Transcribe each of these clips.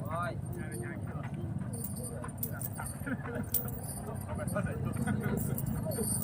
อ่า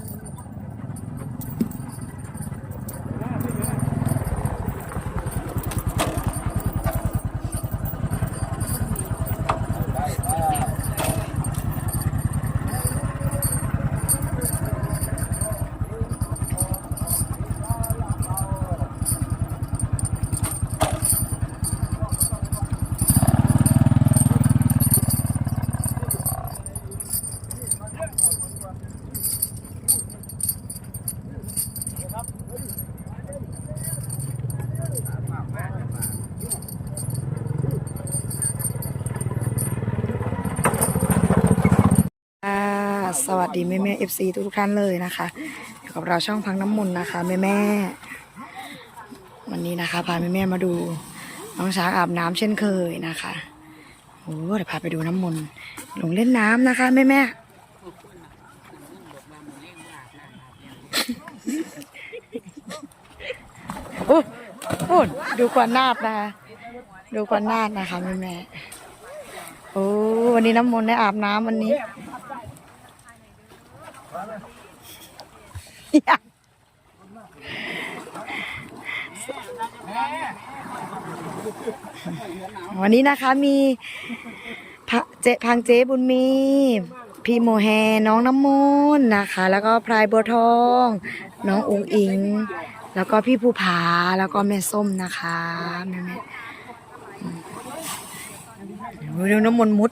สวัสดีแม่แม่เอฟซีทุกทุกท่านเลยนะคะอยู่กับเราช่องพังน้ำมนต์นะคะแม่แม่วันนี้นะคะพาแม่แม่มาดูน้องช้างอาบน้ำเช่นเคยนะคะโอ้เดี๋ยวพาไปดูน้ำมนต์ลงเล่นน้ำนะคะแม่แม่โอ้โอ้ดูกวนนาดนะคะดูกวนนาดนะคะแม่แม่โอ้วันนี้น้ำมนต์ได้อาบน้ำวันนี้ วันนี้นะคะมีพเจพังเจบุญมี พี่โมแฮน้องน้ำมนต์นะคะ แล้วก็พลายบัวทอง น้ององอิง แล้วก็พี่ภูผาแล้วก็แม่ส้มนะคะแม่แม่ดี๋ยวน้ำมนต์มุด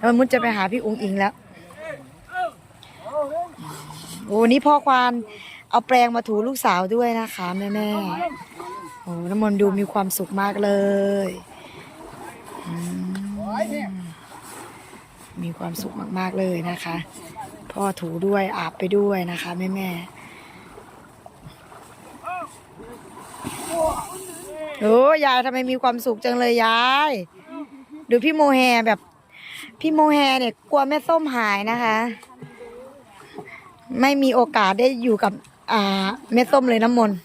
น้ำมนต์มุดจะไปหาพี่องอิงแล้ว โอ้นนี้พ่อควานเอาแปรงมาถูลูกสาวด้วยนะคะแม่แม่โอ้น้ำมนต์ดูมีความสุขมากเลยอืมมีความสุขมากๆเลยนะคะ พ่อถูด้วยอาบไปด้วยนะคะแม่แม่โอ้ยายทำไมมีความสุขจังเลยยายดูพี่โมแฮแบบ พี่โมแฮเนี่ยกลัวแม่ส้มหายนะคะ ไม่มีโอกาสได้อยู่กับ อ่าแม่ส้มเลยน้ำมนต์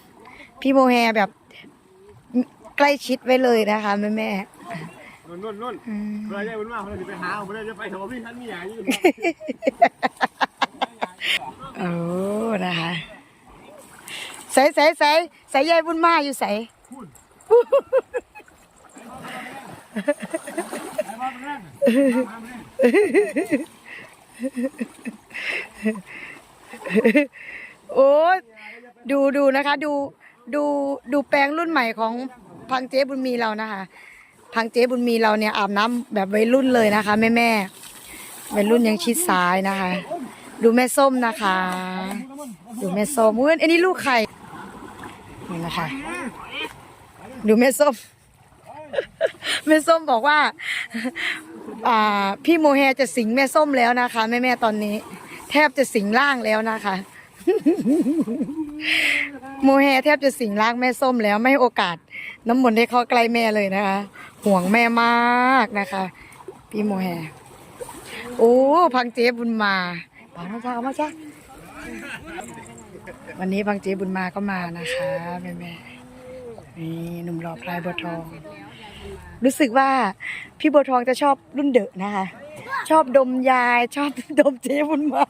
พี่โมแฮแบบใกล้ชิดไว้เลยนะคะแม่แม่นุ่นนุ่นนุ่นอืมเวลาใหญ่บุญมากเราจะไปหาเราจะไปถวายพี่ท่านมีอย่างนี้โอ้นะคะใส่ใส่ใส่ใส่ยายบุญมาอยู่ใส่ โอ้ดูดูนะคะ ดูดูดูแปลงรุ่นใหม่ของพังเจ๊บุญมีเรานะคะ พังเจ๊บุญมีเราเนี่ยอาบน้ำแบบวัยรุ่นเลยนะคะ แม่แม่วัยรุ่นยังชิดซ้ายนะคะ ดูแม่ส้มนะคะ ดูแม่ส้มอุ้ยอันนี้ลูกไข่นี่นะคะ ดูแม่ส้มแม่ส้มบอกว่า อ่า พี่โมแฮจะสิงแม่ส้มแล้วนะคะแม่แม่ตอนนี้ แทบจะสิงร่างแล้วนะคะ โมแฮแทบจะสิงร่างแม่ส้มแล้วไม่โอกาส น้ำมนต์ได้เข้าใกล้แม่เลยนะคะ ห่วงแม่มากนะคะ พี่โมแฮโอ้พังเจ๊บุญมาป๋ามาจ้าเอามาจ้าวันนี้พังเจ๊บุญมาก็มานะคะแม่แม่ นี่หนุ่มหล่อพลายบัวทอง รู้สึกว่าพี่บัวทองจะชอบรุ่นเดอะนะคะ ชอบดมยายชอบดมเจ๊บุญมา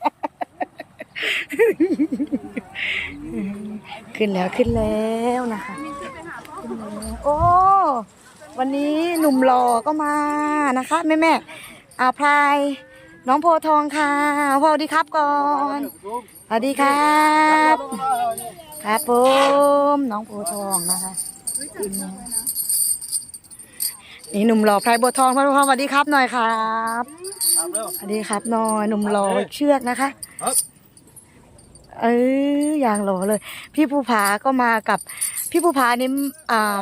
ขึ้นแล้วขึ้นแล้วนะคะขึ้นแล้วโอ้วันนี้หนุ่มหล่อก็มานะคะแม่แม่อาพลายน้องโพทองค่ะพอสวัสดีครับก่อนสวัสดีครับ ครับผมน้องโพทองนะคะ นี่หนุ่มหล่อพลายบัวทองพ่อพ่อสวัสดีครับหน่อยครับสวัสดีครับหน่อยหนุ่มหล่อเชือกนะคะเอออย่างหล่อเลย พี่ภูผาก็มากับ พี่ภูผานี่อ่า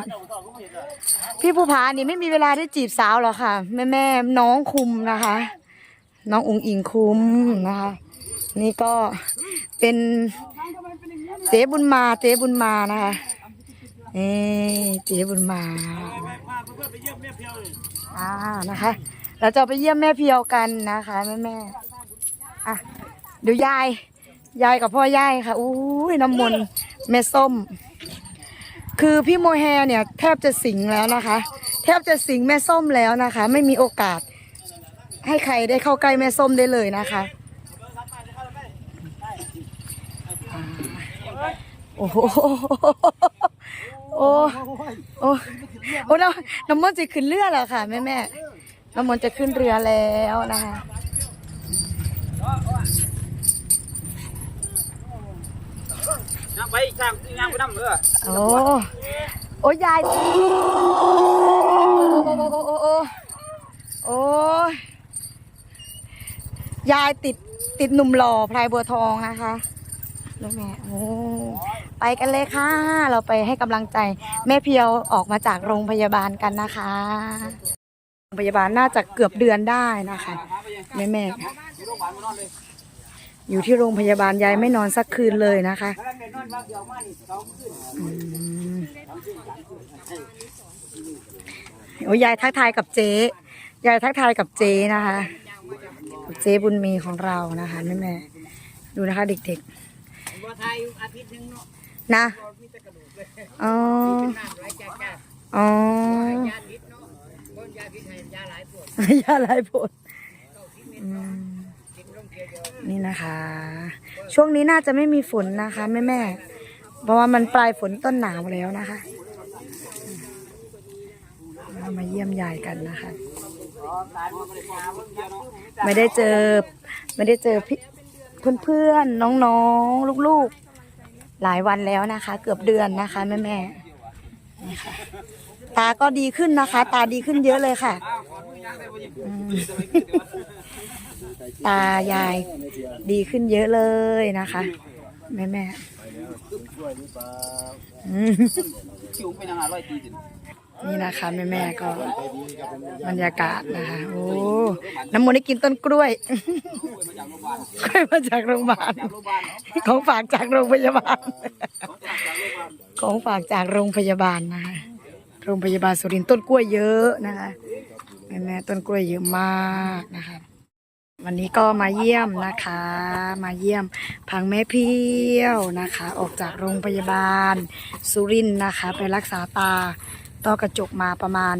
พี่ภูผานี่ไม่มีเวลาได้จีบสาวหรอกค่ะ แม่แม่น้องคุมนะคะ น้องอุงอิงคุมนะคะนี่ก็เป็นเจ๊บุญมาเจ๊บุญมานะคะ เอ๊เจ๊บุญมาอไปเยี่ยมแม่เพียวเลยอ่านะคะ เราจะไปเยี่ยมแม่เพียวกันนะคะแม่แม่อะดูยาย ยายกับพ่อยายค่ะอู้ยน้ำมนต์แม่ส้ม คือพี่โมแฮเนี่ย แทบจะสิงแล้วนะคะ แทบจะสิงแม่ส้มแล้วนะคะ ไม่มีโอกาส ให้ใครได้เข้าใกล้แม่ส้มได้เลยนะคะโอ้โห โอ้โอ้โอ้น้ำน้ำมนต์จะขึ้นเรือแล้วค่ะแม่แม่น้ำมนต์จะขึ้นเรือแล้วนะคะย่างไปช่างย่างไปน้ำเออโอ้โอ้ยายโอ้โอ้โอ้โอ้โอ้ยายติดติดหนุ่มหล่อพลายบัวทองนะคะ แล้วแม่โอ้ไปกันเลยค่ะ เราไปให้กำลังใจ แม่เพียวออกมาจากโรงพยาบาลกันนะคะโรงพยาบาลน่าจะเกือบเดือนได้นะคะแม่แม่อยู่ที่โรงพยาบาลยายไม่นอนสักคืนเลยนะคะอโอ้ยายทักทายกับเจ๊ยายทักทายกับเจ๊นะคะกับเจ๊บุญมีของเรานะคะแม่แม่ดูนะคะเด็ก บ่ทายอาทิตย์นึงเนาะๆนะอ๋อน้ำไหลจากจากอ๋อยาพิษเนาะคนยาพิษให้ยาหลายปวดยาลายผลอืมกินลงเทียวเดียวนี่นะคะ ช่วงนี้น่าจะไม่มีฝนนะคะแม่แม่ๆเพราะว่ามันปลายฝนต้นหนาวแล้วนะคะเรามาเยี่ยมยายกันนะคะตายมันก็ได้มาเบิ่งเดียวเนาะไม่ได้เจอ ไม่ได้เจอพี่ เพื่อนๆน้องๆ ลูกๆ หลายวันแล้วนะคะ เกือบเดือนนะคะแม่แม่นี่ค่ะตาก็ดีขึ้นนะคะ ตาดีขึ้นเยอะเลยค่ะ ตายายดีขึ้นเยอะเลยนะคะ แม่แม่ๆอืมชิวไป นางร้อยตีสินี่นะคะแม่แม่ๆก็บรรยากาศนะคะโอ้น้ำมนต์ได้กินต้นกล้วยค่อยมาจากโรงพยาบาลของฝากจากโรงพยาบาล ของฝากจากโรงพยาบาลนะคะโรงพยาบาลสุรินทร์ต้นกล้วยเยอะนะคะแม่แม่ๆต้นกล้วยเยอะมากนะคะวันนี้ก็มาเยี่ยมนะคะ มาเยี่ยมพังแม่เพียวนะคะ ออกจากโรงพยาบาลสุรินทร์นะคะ ไปรักษาตา ต้อกระจกมาประมาณ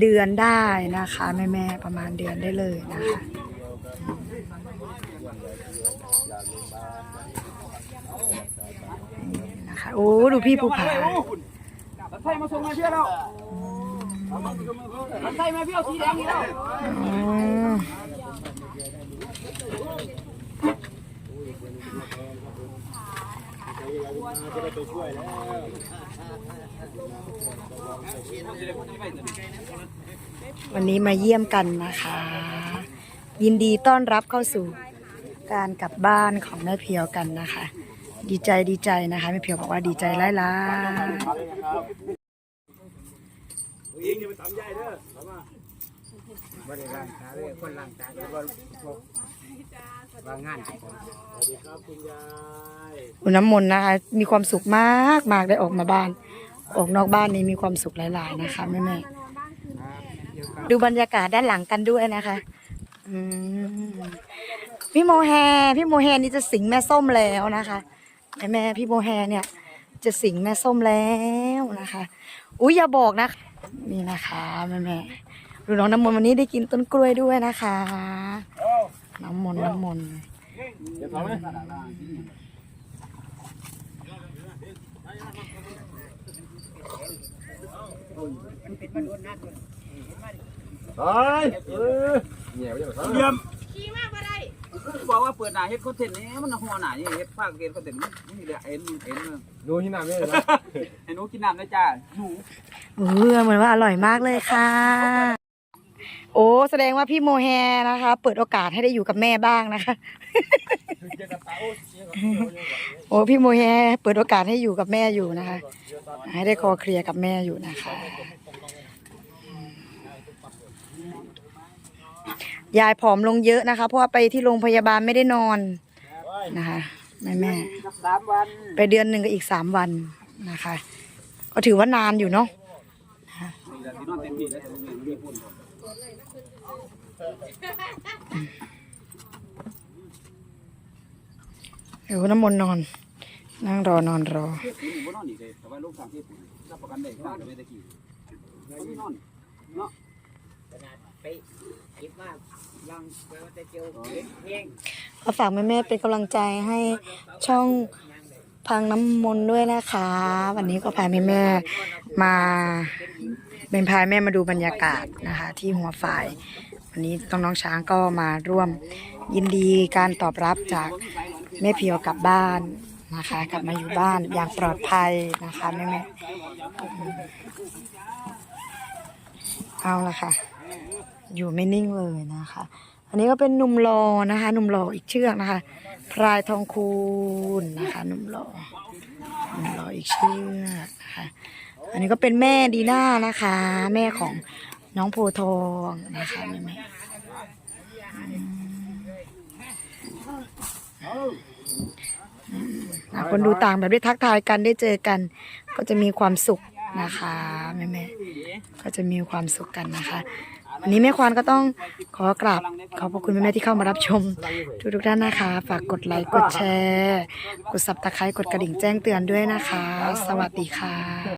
เดือนได้นะคะแม่แม่ๆประมาณเดือนได้เลยนะคะนี่นะคะโอ้ดูพี่ภูผารถไฟมาส่งมาเพี้ยวแล้วรถไฟมาเพี้ยวสีแดงนี่ แล้วอืมวันนี้มาเยี่ยมกันนะคะ ยินดีต้อนรับเข้าสู่การกลับบ้านของแม่เพียวกันนะคะ ดีใจดีใจนะคะแม่เพียวบอกว่าดีใจหลายๆยิงอย่า ไปทำใหญ่เด้อเอามาบ่ได้ร่างกายเลยคนร่างกายแล้วก็พวกว่างานสวัสดีครับคุณยายคุณน้ำมนต์นะคะ มีความสุขมากมากได้ออกมาบ้าน ออกนอกบ้านนี้มีความสุขหลายๆนะคะแม่แม่ๆดูบรรยากาศด้านหลังกันด้วยนะคะอืมพี่โมแฮพี่โมแฮนี่จะสิงแม่ส้มแล้วนะคะแม่แม่พี่โมแฮเนี่ย จะสิงแม่ส้มแล้วนะคะอุ้ยอย่าบอกนะ นี่นะคะแม่แม่ๆ ดูน้องน้ำมนต์วันนี้ได้กินต้นกล้วยด้วยนะคะ น้ำมนต์น้ำมนต์เดี๋ยวทำไหมไปเออเหนียวยังไงเยี่ยมบอกว่าเปิดหน้าเฮ็ดคอนเทนต์นี่มันหัวหน้านี่เฮ็ดภาคเรียนคอนเทนต์มันนี่แหละเอ็นเอ็นดูที่น้ำเนี่ยนะให้หนูกินน้ำนะจ้าหนูเออเหมือนว่าอร่อยมากเลยค่ะ โอ้แสดงว่าพี่โมแฮนะคะ เปิดโอกาสให้ได้อยู่กับแม่บ้างนะคะ โอ้พี่โมแฮเปิดโอกาสให้อยู่กับแม่อยู่นะคะ ให้ได้คอเคลียร์กับแม่อยู่นะคะ ยายผอมลงเยอะนะคะ เพราะว่าไปที่โรงพยาบาลไม่ได้นอนนะคะแม่แม่ไปเดือนหนึ่งก็อีกสามวันนะคะ ก็ถือว่านานอยู่เนาะ อนเต็มที่แล้วแต่มันมีพุ่นเดี๋ยวน้ำมนต์นอน นั่งรอนอนรอเอาฝากแม่แม่ ๆ เป็นกำลังใจให้ช่องพังน้ำมนต์ด้วยนะคะ วันนี้ก็พาแม่แม่ๆมา เป็นพายแม่มาดูบรรยากาศนะคะ ที่หัวฝ่าย วันนี้ต้องน้องช้างก็มาร่วมยินดีการตอบรับจากแม่เพียวกลับบ้านนะคะ กลับมาอยู่บ้านอย่างปลอดภัยนะคะแม่แม่เอาละค่ะ อยู่ไม่นิ่งเลยนะคะ อันนี้ก็เป็นหนุ่มรอนะคะหนุ่มรออีกเชือกนะคะ พรายทองคูณนะคะหนุ่มรอหนุ่มรออีกเชือกนะคะ อันนี้ก็เป็นแม่ดีน่านะคะ แม่ของน้องโพทองนะคะแม่แม่คนดูต่างแบบได้ทักทายกันได้เจอกัน ก็จะมีความสุขนะคะแม่แม่ๆก็จะมีความสุขกันนะคะวันนี้แม่ควานก็ต้องขอกราบขอบพระคุณแม่ๆที่เข้ามารับชม ทุกๆท่านนะคะ ฝากกดไลค์กดแชร์ กดสับตะไคร้กดกระดิ่งแจ้งเตือนด้วยนะคะ สวัสดีค่ะ